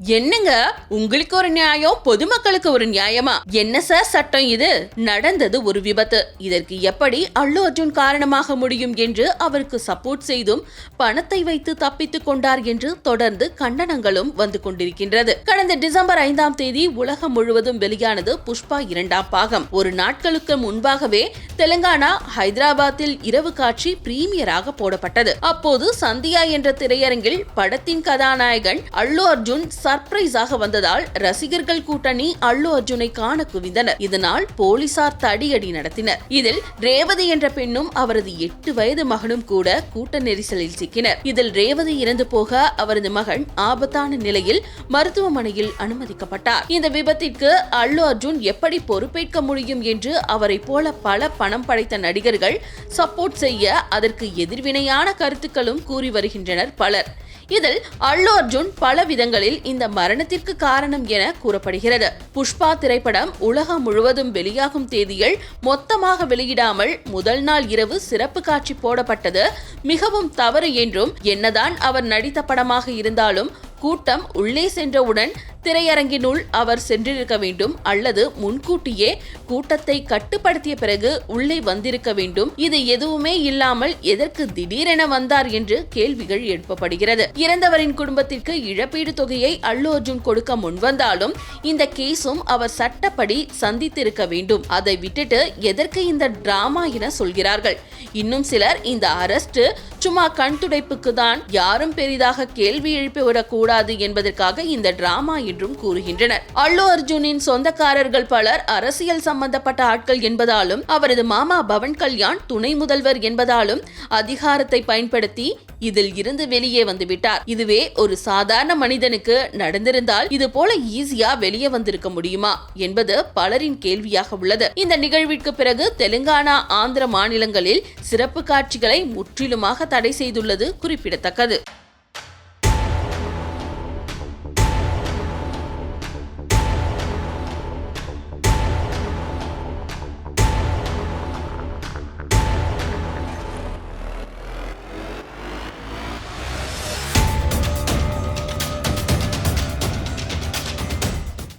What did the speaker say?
என்னங்க? உங்களுக்கு ஒரு நியாயம் பொதுமக்களுக்கு ஒரு நியாயமா? என்ன சார் சட்டம் இது? நடந்தது ஒரு விபத்து. இதற்கு எப்படி அல்லு அர்ஜுன் காரணமாக முடியும் என்று அவருக்கு சப்போர்ட் செய்தும் பணத்தை வைத்து தப்பித்துக் கொண்டார் என்று தொடர்ந்து கண்டனங்களும் வந்து கொண்டிருக்கின்றது. கடந்த டிசம்பர் ஐந்தாம் தேதி உலகம் முழுவதும் வெளியானது புஷ்பா இரண்டாம் பாகம். ஒரு நாட்களுக்கு முன்பாகவே தெலுங்கானா ஹைதராபாத்தில் இரவு காட்சி பிரீமியராக போடப்பட்டது. அப்போது சந்தியா என்ற திரையரங்கில் படத்தின் கதாநாயகன் அல்லு அர்ஜுன் சர்ப்ரைஸாக வந்ததால் ரசிகர்கள் கூட்டணி அல்லு அர்ஜுனை காண குவிந்தனர். இதனால் போலீசார் தடியடி நடத்தினர். இதில் ரேவதி என்ற பெண்ணும் அவரது எட்டு வயது மகனும் கூட கூட்ட நெரிசலில் சிக்கினர். இதில் ரேவதி இறந்து போக அவரது மகன் ஆபத்தான நிலையில் மருத்துவமனையில் அனுமதிக்கப்பட்டார். இந்த விபத்திற்கு அல்லு அர்ஜுன் எப்படி பொறுப்பேற்க முடியும் என்று அவரை போல பல பணம் படைத்த நடிகர்கள் சப்போர்ட் செய்ய அதற்கு எதிர்வினையான கருத்துக்களும் கூறி வருகின்றனர் பலர். இதில் அல்லு அர்ஜுன் பல விதங்களில் இந்த மரணத்திற்கு காரணம் என கூறப்படுகிறது. புஷ்பா திரைப்படம் உலகம் முழுவதும் வெளியாகும் தேதியில் மொத்தமாக வெளியிடாமல் முதல் நாள் இரவு சிறப்பு காட்சி போடப்பட்டது. மிகவும் தவறு என்றும் என்னதான் அவர் நடித்த படமாக இருந்தாலும் கூட்டம் உள்ளே சென்றவுடன் திரையரங்கினுள் அவர் சென்றிருக்க வேண்டும் அல்லது முன்கூட்டியே கூட்டத்தை கட்டுப்படுத்திய பிறகு உள்ளே வந்திருக்க வேண்டும். இது எதுவுமே இல்லாமல் எதற்கு திடீரென வந்தார் என்று கேள்விகள் எழுப்பப்படுகிறது. இறந்தவரின் குடும்பத்திற்கு இழப்பீடு தொகையை அல்லு அர்ஜுன் கொடுக்க முன்வந்தாலும் இந்த கேஸும் அவர் சட்டப்படி சந்தித்திருக்க வேண்டும். அதை விட்டுட்டு எதற்கு இந்த டிராமா என சொல்கிறார்கள். இன்னும் சிலர் இந்த அரஸ்ட் சும்மா கண் துடைப்புக்கு தான் யாரும் பெரிதாக கேள்வி எழுப்பிவிடக் கூடாது என்பதற்காக இந்த டிராமா என்றும் கூறுகின்றனர். அல்லு அர்ஜுனின் சொந்தக்காரர்கள் பலர் அரசியல் சம்பந்தப்பட்ட ஆட்கள் என்பதாலும் அவரது மாமா பவன் கல்யாண் துணை முதல்வர் என்பதாலும் அதிகாரத்தை பயன்படுத்தி இதில் இருந்து வெளியே வந்துவிட்டார். இதுவே ஒரு சாதாரண மனிதனுக்கு நடந்திருந்தால் இது போல ஈஸியா வெளியே வந்திருக்க முடியுமா என்பது பலரின் கேள்வியாக உள்ளது. இந்த நிகழ்விற்கு பிறகு தெலுங்கானா ஆந்திர மாநிலங்களில் சிறப்பு காட்சிகளை முற்றிலுமாக தடை செய்துள்ளது குறிப்பிடத்தக்கது.